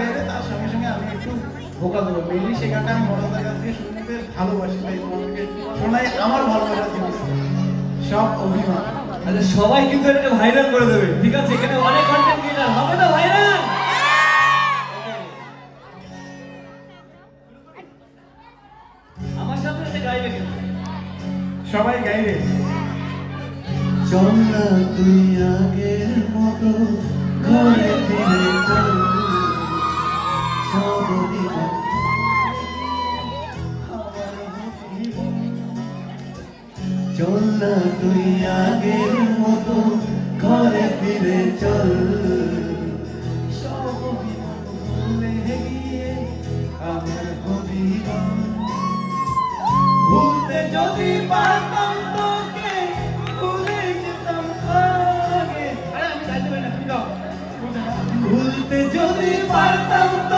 গাইবে তার সঙ্গে সঙ্গে আমি একটু ভোকাল দেবো। মেনলি সে গানটা আমি কাছ থেকে শুনতে ভালোবাসি তাই তোমাদেরকে শোনাই আমার ভালোবাসা জিনিস। সব অভিমান। আচ্ছা সবাই কিন্তু এটাকে ভাইরাল করে দেবে। ঠিক আছে এখানে অনেক কন্টেন্ট ক্রিয়েটার হবে না ভাইরাল আমার সাথে এটা গাইবে কিন্তু সবাই গাইবে। চল না তুই আগের চল না তুই আগের মতো ঘরে ফিরে চল। ভুলতে যদি পারতাম তোকে, ভুলে যেতাম ভুলতে যদি পারতাম তোকে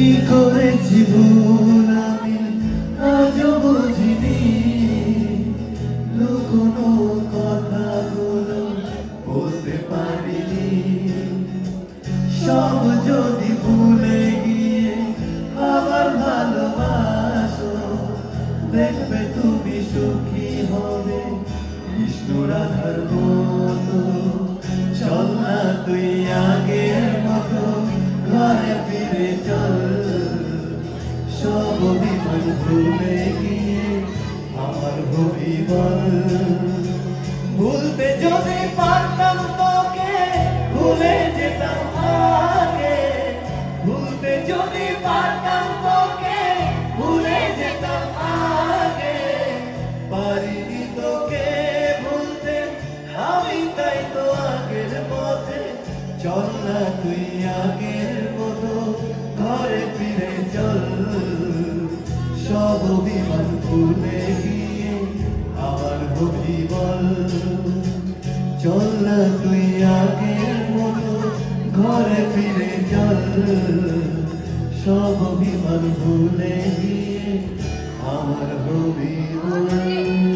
করেছি ভুল আমি আজও বুঝিনি। লুকোনো কথাগুলো বলতে পারিনি। সব যদি ভুলে গিয়ে আবার ভালোবাসো, দেখবে তুমি সুখী হবে। বিষ্ণু রাধার মতো। ভুলে গিয়ে আমার হবি বল ভুলতে যদি পারতাম তোকে, ভুলে যেতাম আগে। ভুলতে যদি পারতাম তোকে, ভুলে যেতাম আগে। পারিনি তোকে ভুলতে, আমি তাই তো আগের পথে। চল না তুই আগের মতো, ঘরে ফিরে চল। সব অভিমান ভুলে গিয়ে আমার হবি বল। চল না তুই আগের মতো ঘরে ফিরে চল। সব অভিমান ভুলে গিয়ে আমার হবি বল।